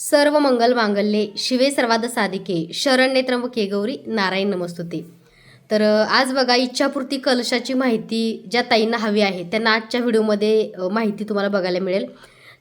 सर्व मंगल मांगल्ये शिवे सर्वाद साधिके शरण्ये त्र्यंबके गौरी नारायण नमस्तुते. तर आज बघा इच्छापूर्ती कलशाची माहिती ज्या ताईंना हवी आहे त्यांना आजच्या व्हिडिओमध्ये माहिती तुम्हाला बघायला मिळेल.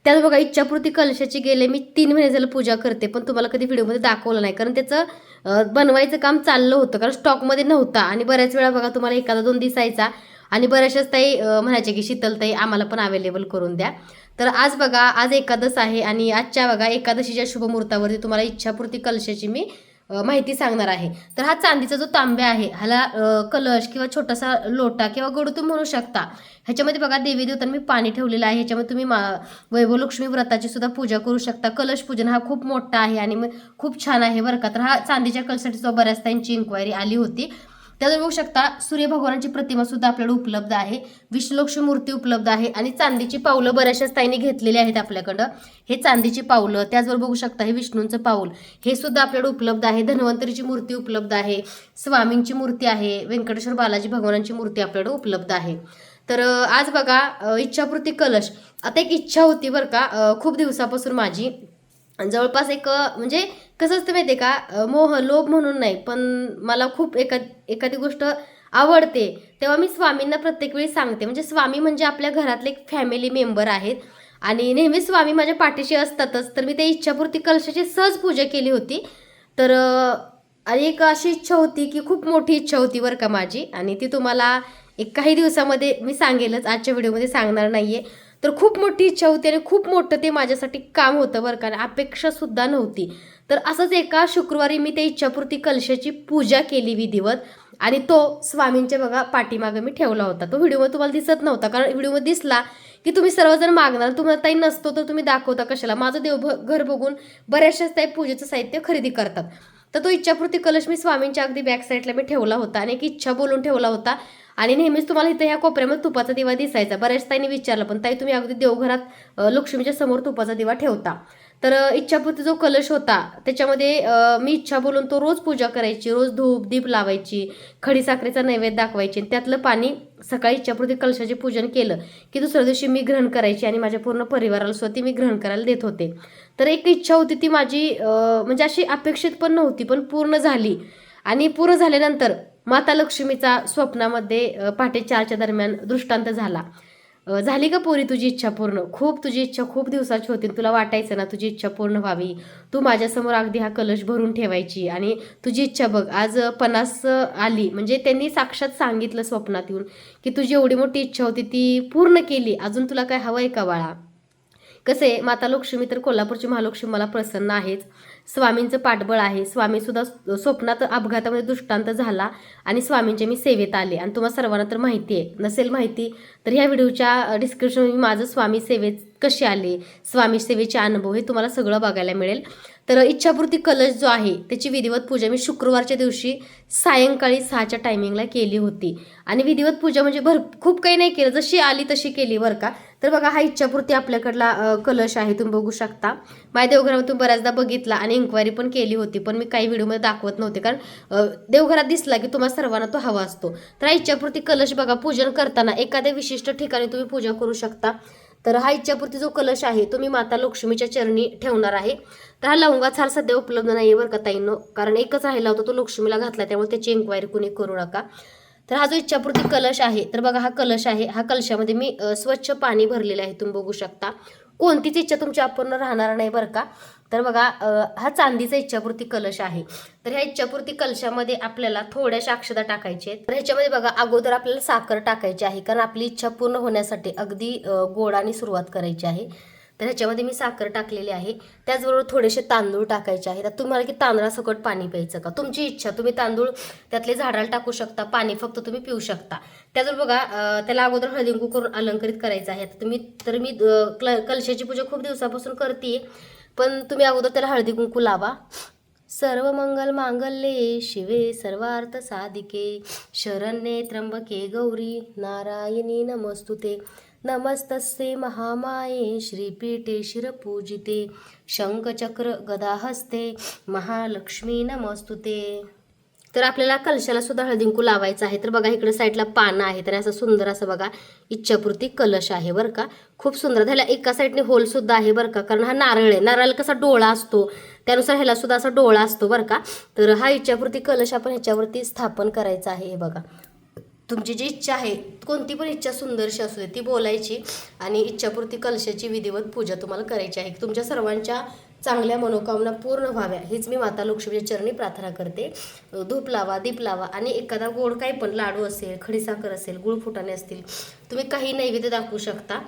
त्यात बघा इच्छापूर्ती कलशाची गेले मी तीन महिने झालं पूजा करते पण तुम्हाला कधी व्हिडिओमध्ये दाखवलं नाही. कारण त्याचं बनवायचं काम चाललं होतं कारण स्टॉकमध्ये नव्हता. आणि बऱ्याच वेळा बघा तुम्हाला एखादा दोन दिसायचा. आणि बऱ्याचशाच ताई म्हणायचे की शीतलताई आम्हाला पण अवेलेबल करून द्या. तर आज बघा आज एकादश आहे आणि आजच्या बघा एकादशीच्या शुभमुहूर्तावरती तुम्हाला इच्छापूर्ती कलशाची मी माहिती सांगणार आहे. तर हा चांदीचा जो तांब्या आहे ह्याला कलश किंवा छोटासा लोटा किंवा गडू म्हणू शकता. ह्याच्यामध्ये बघा देवी देवतांनी मी पाणी ठेवलेलं आहे. ह्याच्यामध्ये तुम्ही मा वैभव लक्ष्मी व्रताची सुद्धा पूजा करू शकता. कलश पूजन हा खूप मोठा आहे आणि मग खूप छान आहे बरं का. तर हा चांदीच्या कलशासाठी सुद्धा बऱ्याच त्यांची इन्क्वायरी आली होती. त्यावर बघू शकता सूर्य भगवानाची प्रतिमा सुद्धा आपल्याकडे उपलब्ध आहे. विष्णुलक्ष्मी मूर्ती उपलब्ध आहे आणि चांदीची पावलं बऱ्याचशाच स्थायीने घेतलेली आहेत आपल्याकडं. हे चांदीची पावलं त्याचबरोबर बघू शकता हे विष्णूंचं पाऊल हे सुद्धा आपल्याकडे उपलब्ध आहे. धन्वंतरीची मूर्ती उपलब्ध आहे. स्वामींची मूर्ती आहे. व्यंकटेश्वर बालाजी भगवानांची मूर्ती आपल्याकडे उपलब्ध आहे. तर आज बघा इच्छापूर्ती कलश. आता एक इच्छा होती बरं का खूप दिवसापासून माझी जवळपास एक म्हणजे कसं असतं माहिती आहे का मोह लोभ म्हणून नाही पण मला खूप एका एखादी गोष्ट आवडते तेव्हा मी स्वामींना प्रत्येक वेळी सांगते. म्हणजे स्वामी म्हणजे आपल्या घरातले एक फॅमिली मेंबर आहेत. आणि नेहमी स्वामी माझ्या पाठीशी असतातच. तर मी त्या इच्छापूर्ती कलशाची सहज पूजा केली होती. तर आणि एक अशी इच्छा होती की खूप मोठी इच्छा होती बरं का माझी. आणि ती तुम्हाला एक काही दिवसामध्ये मी सांगेलच. आजच्या व्हिडिओमध्ये सांगणार नाही आहे तर खूप मोठी इच्छा होती आणि खूप मोठं ते माझ्यासाठी काम होतं बरं का. अपेक्षासुद्धा नव्हती. तर असंच एका शुक्रवारी मी त्या इच्छापूर्ती कलशाची पूजा केली विधिवत आणि तो स्वामींच्या बघा पाठीमागं मी ठेवला होता. तो व्हिडिओमध्ये तुम्हाला दिसत नव्हता. कारण व्हिडिओमध्ये दिसला की तुम्ही सर्वजण मागणार. तुम्हाला ताई नसतो तर तुम्ही दाखवता कशाला? माझं देव घर बघून बऱ्याचशाच ताई पूजेचं साहित्य खरेदी करतात. तर तो इच्छापूर्ती कलश मी स्वामींच्या अगदी बॅक साईडला मी ठेवला होता आणि एक इच्छा बोलून ठेवला होता. आणि नेहमीच तुम्हाला इथं ह्या कोपऱ्यामध्ये तुपाचा दिवा दिसायचा. बऱ्याच ताईंनी विचारलं पण ताई तुम्ही अगदी देवघरात लक्ष्मीच्या समोर तुपाचा दिवा ठेवता. तर इच्छापूर्ती जो कलश होता त्याच्यामध्ये मी इच्छा बोलून तो रोज पूजा करायची रोज धूप दीप लावायची खडी साखरेचा नैवेद्य दाखवायची आणि त्यातलं पाणी सकाळी इच्छापूर्ती कलशाचे पूजन केलं की दुसऱ्या दिवशी मी ग्रहण करायची आणि माझ्या पूर्ण परिवाराला स्वतः मी ग्रहण करायला देत होते. तर एक इच्छा होती ती माझी म्हणजे अशी अपेक्षित पण नव्हती पण पूर्ण झाली. आणि पूर्ण झाल्यानंतर माता लक्ष्मीचा स्वप्नामध्ये पहाटे चारच्या दरम्यान दृष्टांत झाला. झाली का पोरी तुझी इच्छा पूर्ण? खूप तुझी इच्छा खूप दिवसाची होती तुला वाटायचं ना तुझी इच्छा पूर्ण व्हावी. तू माझ्यासमोर अगदी हा कलश भरून ठेवायची आणि तुझी इच्छा बघ आज पन्नास आली. म्हणजे त्यांनी साक्षात सांगितलं स्वप्नात येऊन की तुझी एवढी मोठी इच्छा होती ती पूर्ण केली. अजून तुला काय हवं आहे का बाळा? कसे माता लक्ष्मी तर कोल्हापूरची महालक्ष्मी मला प्रसन्न आहेच. स्वामींचं पाठबळ आहे. स्वामीसुद्धा स्वप्नात अपघातामध्ये दृष्टांत झाला आणि स्वामींच्या मी सेवेत आले. आणि तुम्हाला सर्वांना तर माहिती आहे. नसेल माहिती तर ह्या व्हिडिओच्या डिस्क्रिप्शन माझं स्वामी सेवेत कसे आले? स्वामी सेवेचे अनुभव हे तुम्हाला सगळं बघायला मिळेल. तर इच्छापूर्ती कलश जो आहे त्याची विधिवत पूजा मी शुक्रवारच्या दिवशी सायंकाळी सहाच्या टायमिंगला केली होती. आणि विधिवत पूजा म्हणजे भर खूप काही नाही केलं. जशी आली तशी केली बरं का. तर बघा हा इच्छापूर्ती आपल्याकडला कलश आहे तुम्ही बघू शकता. माझ्या देवघरामध्ये तुम्ही बऱ्याचदा बघितला आणि इन्क्वायरी पण केली होती पण मी काही व्हिडिओमध्ये दाखवत नव्हते कारण देवघरात दिसला की तुम्हाला सर्वांना तो हवा असतो. तर हा इच्छापूर्ती कलश बघा पूजन करताना एखाद्या विशिष्ट ठिकाणी तुम्ही पूजा करू शकता. तर हा इच्छापूर्ती जो कलश आहे तो मी माता लक्ष्मीच्या चरणी ठेवणार आहे. तर हा लवंगाच हार सध्या उपलब्ध नाही आहे बरं का ताईंनो कारण एकच राहिला होता तो लक्ष्मीला घातला त्यामुळे त्याची इन्क्वायरी कुणी करू नका. तर हा जो इच्छापूर्ती कलश आहे तर बघा हा कलश आहे हा कलशामध्ये मी स्वच्छ पाणी भरलेलं आहे तुम्ही बघू शकता. कोणतीच इच्छा तुमची अपूर्ण राहणार नाही बरं का. तर बघा हा चांदीचा इच्छापूर्ती कलश आहे. तर ह्या इच्छापूर्ती कलशामध्ये आपल्याला थोड्याशा अक्षता टाकायच्या आहेत. तर ह्याच्यामध्ये बघा अगोदर आपल्याला साखर टाकायची आहे कारण आपली इच्छा पूर्ण होण्यासाठी अगदी गोडाने सुरुवात करायची आहे. तर ह्याच्यामध्ये मी साखर टाकलेली आहे. त्याचबरोबर थोडेसे तांदूळ टाकायचे आहेत आता तुम्हाला की तांदळासकट पाणी प्यायचं का? तुमची इच्छा. तुम्ही तांदूळ त्यातले झाडाला टाकू शकता. पाणी फक्त तुम्ही पिऊ शकता. त्याचबरोबर बघा त्याला अगोदर हळदिंकू करून अलंकृत करायचं आहे. तुम्ही तर मी कल कलशाची पूजा खूप दिवसापासून करते पण तुम्ही अगोदर त्याला हळदी कुंकू लावा. सर्व मंगल मांगल्ये शिवे सर्वार्थ साधिके. शरण्ये त्र्यंबके गौरी नारायणी नमस्तुते. नमस्तस्ये महामाये श्रीपीठे शिरपूजिते शंखचक्र गदाहस्ते महालक्ष्मी नमस्तुते. तर आपल्याला कलशाला सुद्धा हळदिंकू लावायचं आहे. तर बघा इकडे साईडला पानं आहेत आणि असं सुंदर असं बघा इच्छापूर्ती कलश आहे बरं का. खूप सुंदर. त्याला एका साईडने होल सुद्धा आहे बरं का कारण हा नारळ आहे. नारळ कसा डोळा असतो त्यानुसार ह्याला सुद्धा असा डोळा असतो बरं का. तर हा इच्छापूर्ती कलश आपण ह्याच्यावरती स्थापन करायचा आहे हे बघा. तुमची जी इच्छा आहे कोणती पण इच्छा सुंदरशी असू दे ती बोलायची आणि इच्छापूर्ती कलशाची विधिवत पूजा तुम्हाला करायची आहे. तुमच्या सर्वांच्या चांगल्या मनोकामना पूर्ण व्हाव्या हीच मी माता लक्ष्मीच्या चरणी प्रार्थना करते. धूप लावा दीप लावा आणि एखादा गोड काही पण लाडू असेल खडीसाखर असेल गुळ फुटाणे असतील तुम्ही काही नैवेद्य दाखवू शकता.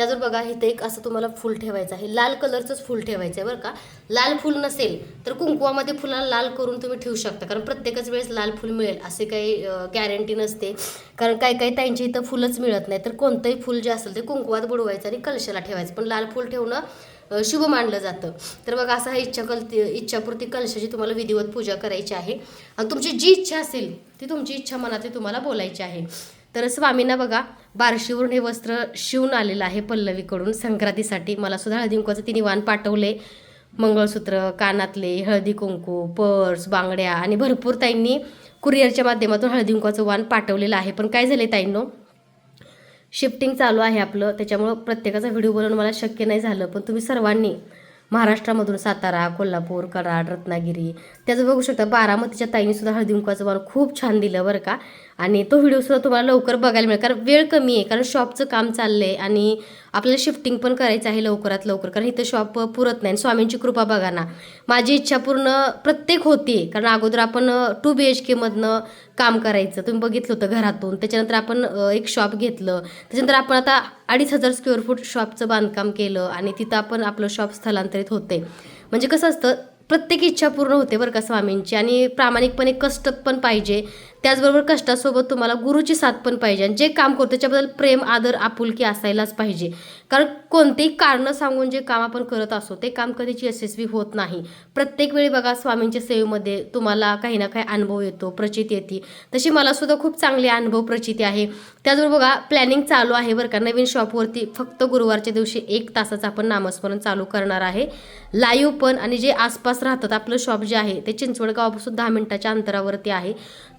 त्याजवर बघा इथं एक असं तुम्हाला फुल ठेवायचं आहे. लाल कलरचंच फूल ठेवायचं आहे बरं का. लाल फुल नसेल तर कुंकुवामध्ये फुलाला लाल करून तुम्ही ठेवू शकता. कारण प्रत्येकच वेळेस लाल फूल मिळेल. असे काही गॅरंटी नसते. कारण काही काही त्यांच्या इथं फुलंच मिळत नाही. तर कोणतंही फूल जे असेल ते कुंकुवात बुडवायचं आणि कलशाला ठेवायचं. पण लाल फूल ठेवणं शुभ मानलं जातं. तर बघा असा हा इच्छा कल इच्छापूर्ती कलशाची तुम्हाला विधिवत पूजा करायची आहे. आणि तुमची जी इच्छा असेल ती तुमची इच्छा मनातली तुम्हाला बोलायची आहे. तर स्वामींना बघा बारशीवरून हे वस्त्र शिवून आलेलं आहे पल्लवीकडून संक्रांतीसाठी. मला सुद्धा हळदी कुंकवाचं तिने वाण पाठवले. मंगळसूत्र कानातले हळदी कुंकू पर्स बांगड्या आणि भरपूर ताईंनी कुरिअरच्या माध्यमातून हळदी कुंकवाचं वाण पाठवलेलं आहे. पण काय झालं ताईंनो? शिफ्टिंग चालू आहे आपलं. त्याच्यामुळं प्रत्येकाचा व्हिडिओ बनवून मला शक्य नाही झालं. पण तुम्ही सर्वांनी महाराष्ट्रामधून सातारा कोल्हापूर कराड रत्नागिरी. त्याचं बघू शकता बारामतीच्या ताईने सुद्धा हळदी कुंकवाचं मला खूप छान दिलं बरं का. आणि तो व्हिडिओसुद्धा तुम्हाला लवकर बघायला मिळेल कारण वेळ कमी आहे कारण शॉपचं काम चाललं आहे आणि आपल्याला शिफ्टिंग पण करायचं आहे लवकरात लवकर. कारण इथं शॉप पुरत नाही. आणि स्वामींची कृपा बघा ना. माझी इच्छा पूर्ण प्रत्येक होती कारण अगोदर आपण टू बी एच केमधनं काम करायचं. तुम्ही बघितलं होतं घरातून. त्याच्यानंतर आपण एक शॉप घेतलं. त्याच्यानंतर आपण आता अडीच हजार स्क्वेअर फूट शॉपचं बांधकाम केलं. आणि तिथं आपण आपलं शॉप स्थलांतरित होते. म्हणजे कसं असतं प्रत्येक इच्छा पूर्ण होते बरं का स्वामींची. आणि प्रामाणिकपणे कष्ट पण पाहिजे. त्याचबरोबर कष्टासोबत तुम्हाला गुरुची साथ पण पाहिजे. आणि जे काम करतो त्याच्याबद्दल प्रेम आदर आपुलकी असायलाच पाहिजे. कारण कोणतेही कारणं सांगून जे काम आपण करत असतो ते काम कधीच यशस्वी होत नाही. प्रत्येक वेळी बघा स्वामींच्या सेवेमध्ये तुम्हाला काही ना काही अनुभव येतो प्रचिती येते. तशी मला सुद्धा खूप चांगले अनुभव प्रचिती आहे. त्याचबरोबर बघा प्लॅनिंग चालू आहे बरं का. नवीन शॉपवरती फक्त गुरुवारच्या दिवशी एक तासाचं आपण नामस्मरण चालू करणार आहे. लाईव्ह पण आणि जे आसपास राहतात आपलं शॉप जे आहे ते चिंचवड गावापासून दहा मिनिटाच्या अंतरावरती आहे.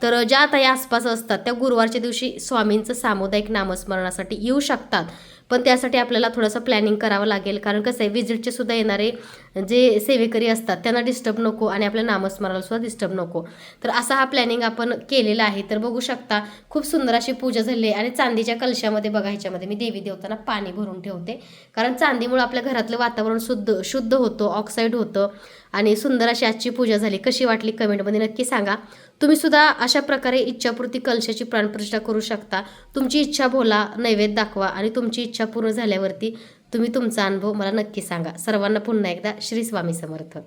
तर ज्या ताई आसपास असतात त्या गुरुवारच्या दिवशी स्वामींचं सामुदायिक नामस्मरणासाठी येऊ शकतात. पण त्यासाठी आपल्याला थोडंसं प्लॅनिंग करावं लागेल. कारण कसं आहे विजिटचे सुद्धा येणारे जे सेवेकरी असतात त्यांना डिस्टर्ब नको आणि आपल्या नामस्मरणाला सुद्धा डिस्टर्ब नको. तर असा हा प्लॅनिंग आपण केलेला आहे. तर बघू शकता खूप सुंदर अशी पूजा झाली आहे. आणि चांदीच्या कलशामध्ये बघा ह्याच्यामध्ये मी देवी देवताना पाणी भरून ठेवते. कारण चांदीमुळे आपल्या घरातलं वातावरण शुद्ध शुद्ध होतं ऑक्साईड होतं. आणि सुंदर अशी आजची पूजा झाली. कशी वाटली कमेंटमध्ये नक्की सांगा. तुम्ही सुद्धा अशा प्रकारे इच्छापूर्ती कलशाची प्राणप्रतिष्ठा करू शकता. तुमची इच्छा बोला नैवेद्य दाखवा आणि तुमची इच्छा पूर्ण झाल्यावरती तुम्ही तुमचा अनुभव मला नक्की सांगा. सर्वांना पुन्हा एकदा श्री स्वामी समर्थ.